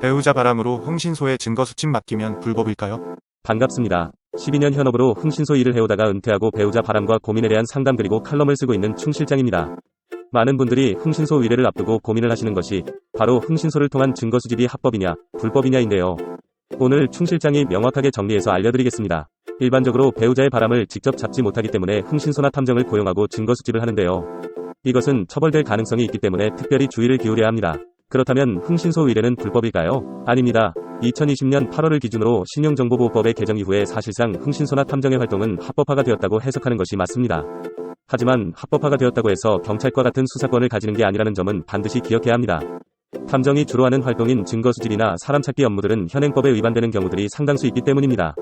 배우자 바람으로 흥신소에 증거 수집 맡기면 불법일까요? 반갑습니다. 12년 현업으로 흥신소 일을 해오다가 은퇴하고 배우자 바람과 고민에 대한 상담 그리고 칼럼을 쓰고 있는 충 실장입니다. 많은 분들이 흥신소 위례를 앞두고 고민을 하시는 것이 바로 흥신소를 통한 증거 수집이 합법이냐, 불법이냐인데요. 오늘 충 실장이 명확하게 정리해서 알려드리겠습니다. 일반적으로 배우자의 바람을 직접 잡지 못하기 때문에 흥신소나 탐정을 고용하고 증거 수집을 하는데요. 이것은 처벌될 가능성이 있기 때문에 특별히 주의를 기울여야 합니다. 그렇다면 흥신소 위례는 불법일까요? 아닙니다. 2020년 8월을 기준으로 신용정보보호법의 개정 이후에 사실상 흥신소나 탐정의 활동은 합법화가 되었다고 해석하는 것이 맞습니다. 하지만 합법화가 되었다고 해서 경찰과 같은 수사권을 가지는 게 아니라는 점은 반드시 기억해야 합니다. 탐정이 주로 하는 활동인 증거 수집이나 사람 찾기 업무들은 현행법에 위반되는 경우들이 상당수 있기 때문입니다.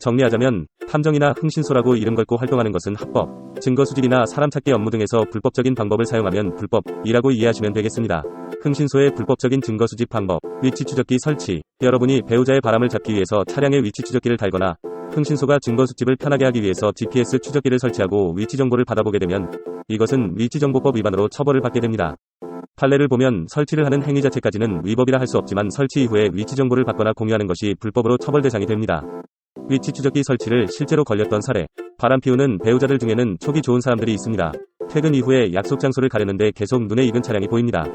정리하자면 탐정이나 흥신소라고 이름 걸고 활동하는 것은 합법, 증거 수집이나 사람 찾기 업무 등에서 불법적인 방법을 사용하면 불법이라고 이해하시면 되겠습니다. 흥신소의 불법적인 증거 수집 방법, 위치 추적기 설치. 여러분이 배우자의 바람을 잡기 위해서 차량에 위치 추적기를 달거나 흥신소가 증거 수집을 편하게 하기 위해서 GPS 추적기를 설치하고 위치 정보를 받아보게 되면 이것은 위치정보법 위반으로 처벌을 받게 됩니다. 판례를 보면 설치를 하는 행위 자체까지는 위법이라 할 수 없지만 설치 이후에 위치 정보를 받거나 공유하는 것이 불법으로 처벌 대상이 됩니다. 위치 추적기 설치를 실제로 걸렸던 사례. 바람 피우는 배우자들 중에는 촉이 좋은 사람들이 있습니다. 퇴근 이후에 약속 장소를 가려는데 계속 눈에 익은 차량이 보입니다.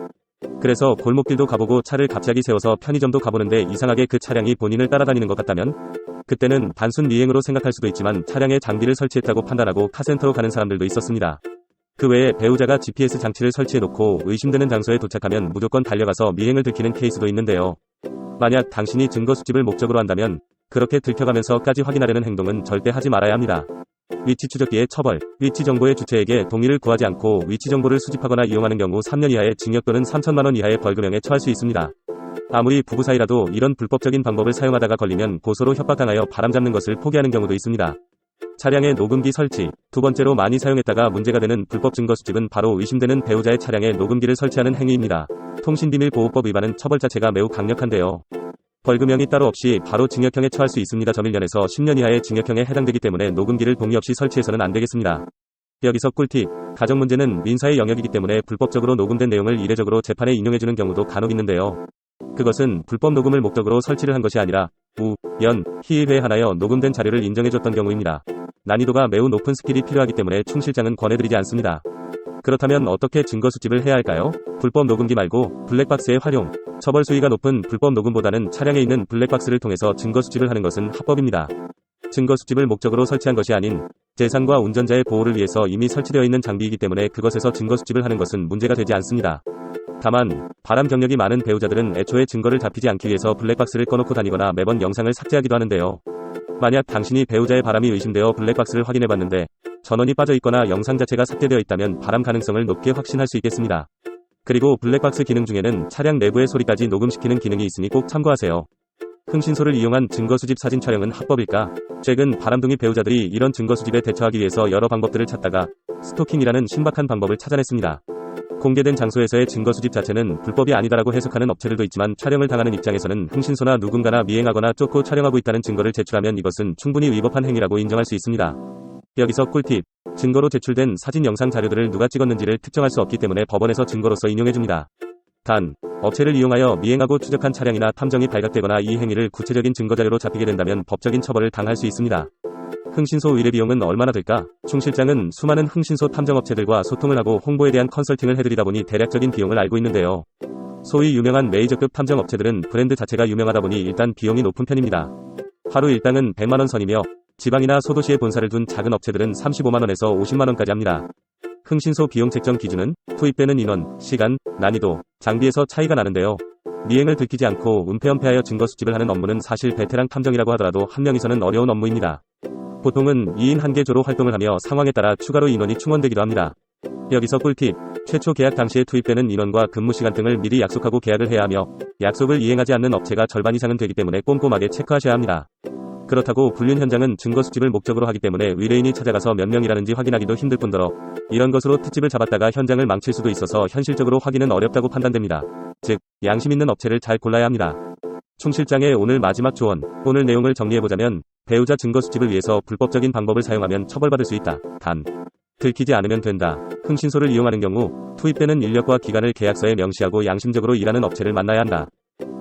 그래서 골목길도 가보고 차를 갑자기 세워서 편의점도 가보는데 이상하게 그 차량이 본인을 따라다니는 것 같다면 그때는 단순 미행으로 생각할 수도 있지만 차량에 장비를 설치했다고 판단하고 카센터로 가는 사람들도 있었습니다. 그 외에 배우자가 GPS 장치를 설치해놓고 의심되는 장소에 도착하면 무조건 달려가서 미행을 들키는 케이스도 있는데요. 만약 당신이 증거 수집을 목적으로 한다면 그렇게 들켜가면서까지 확인하려는 행동은 절대 하지 말아야 합니다. 위치 추적기의 처벌, 위치 정보의 주체에게 동의를 구하지 않고 위치 정보를 수집하거나 이용하는 경우 3년 이하의 징역 또는 3천만 원 이하의 벌금형에 처할 수 있습니다. 아무리 부부 사이라도 이런 불법적인 방법을 사용하다가 걸리면 고소로 협박당하여 바람 잡는 것을 포기하는 경우도 있습니다. 차량의 녹음기 설치. 두 번째로 많이 사용했다가 문제가 되는 불법 증거 수집은 바로 의심되는 배우자의 차량에 녹음기를 설치하는 행위입니다. 통신비밀보호법 위반은 처벌 자체가 매우 강력한데요. 벌금형이 따로 없이 바로 징역형에 처할 수 있습니다. 점일년에서 10년 이하의 징역형에 해당되기 때문에 녹음기를 동의 없이 설치해서는 안 되겠습니다. 여기서 꿀팁. 가정 문제는 민사의 영역이기 때문에 불법적으로 녹음된 내용을 이례적으로 재판에 인용해주는 경우도 간혹 있는데요. 그것은 불법 녹음을 목적으로 설치를 한 것이 아니라 우, 연, 희에 회하나여 녹음된 자료를 인정해줬던 경우입니다. 난이도가 매우 높은 스킬이 필요하기 때문에 충 실장은 권해드리지 않습니다. 그렇다면 어떻게 증거 수집을 해야 할까요? 불법 녹음기 말고 블랙박스의 활용. 처벌 수위가 높은 불법 녹음보다는 차량에 있는 블랙박스를 통해서 증거 수집을 하는 것은 합법입니다. 증거 수집을 목적으로 설치한 것이 아닌 재산과 운전자의 보호를 위해서 이미 설치되어 있는 장비이기 때문에 그것에서 증거 수집을 하는 것은 문제가 되지 않습니다. 다만 바람 경력이 많은 배우자들은 애초에 증거를 잡히지 않기 위해서 블랙박스를 꺼놓고 다니거나 매번 영상을 삭제하기도 하는데요. 만약 당신이 배우자의 바람이 의심되어 블랙박스를 확인해봤는데 전원이 빠져 있거나 영상 자체가 삭제되어 있다면 바람 가능성을 높게 확신할 수 있겠습니다. 그리고 블랙박스 기능 중에는 차량 내부의 소리까지 녹음시키는 기능이 있으니 꼭 참고하세요. 흥신소를 이용한 증거 수집 사진 촬영은 합법일까? 최근 바람둥이 배우자들이 이런 증거 수집에 대처하기 위해서 여러 방법들을 찾다가 스토킹이라는 신박한 방법을 찾아냈습니다. 공개된 장소에서의 증거 수집 자체는 불법이 아니다라고 해석하는 업체들도 있지만 촬영을 당하는 입장에서는 흥신소나 누군가나 미행하거나 쫓고 촬영하고 있다는 증거를 제출하면 이것은 충분히 위법한 행위라고 인정할 수 있습니다. 여기서 꿀팁. 증거로 제출된 사진 영상 자료들을 누가 찍었는지를 특정할 수 없기 때문에 법원에서 증거로서 인용해줍니다. 단, 업체를 이용하여 미행하고 추적한 차량이나 탐정이 발각되거나 이 행위를 구체적인 증거 자료로 잡히게 된다면 법적인 처벌을 당할 수 있습니다. 흥신소 의뢰 비용은 얼마나 들까? 충 실장은 수많은 흥신소 탐정업체들과 소통을 하고 홍보에 대한 컨설팅을 해드리다 보니 대략적인 비용을 알고 있는데요. 소위 유명한 메이저급 탐정업체들은 브랜드 자체가 유명하다 보니 일단 비용이 높은 편입니다. 하루 일당은 100만원 선이며 지방이나 소도시에 본사를 둔 작은 업체들은 35만원에서 50만원까지 합니다. 흥신소 비용 책정 기준은 투입되는 인원, 시간, 난이도, 장비에서 차이가 나는데요. 미행을 들키지 않고 은폐은폐하여 증거 수집을 하는 업무는 사실 베테랑 탐정이라고 하더라도 한 명이서는 어려운 업무입니다. 보통은 2인 1개 조로 활동을 하며 상황에 따라 추가로 인원이 충원되기도 합니다. 여기서 꿀팁. 최초 계약 당시에 투입되는 인원과 근무 시간 등을 미리 약속하고 계약을 해야 하며 약속을 이행하지 않는 업체가 절반 이상은 되기 때문에 꼼꼼하게 체크하셔야 합니다. 그렇다고 불륜 현장은 증거 수집을 목적으로 하기 때문에 의뢰인이 찾아가서 몇 명이라는지 확인하기도 힘들 뿐더러 이런 것으로 특집을 잡았다가 현장을 망칠 수도 있어서 현실적으로 확인은 어렵다고 판단됩니다. 즉, 양심 있는 업체를 잘 골라야 합니다. 충 실장의 오늘 마지막 조언. 오늘 내용을 정리해보자면 배우자 증거 수집을 위해서 불법적인 방법을 사용하면 처벌받을 수 있다. 단, 들키지 않으면 된다. 흥신소를 이용하는 경우 투입되는 인력과 기간을 계약서에 명시하고 양심적으로 일하는 업체를 만나야 한다.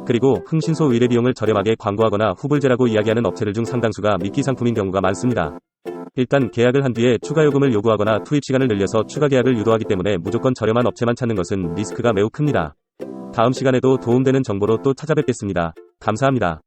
그리고 흥신소 의뢰 비용을 저렴하게 광고하거나 후불제라고 이야기하는 업체들 중 상당수가 미끼 상품인 경우가 많습니다. 일단 계약을 한 뒤에 추가 요금을 요구하거나 투입 시간을 늘려서 추가 계약을 유도하기 때문에 무조건 저렴한 업체만 찾는 것은 리스크가 매우 큽니다. 다음 시간에도 도움되는 정보로 또 찾아뵙겠습니다. 감사합니다.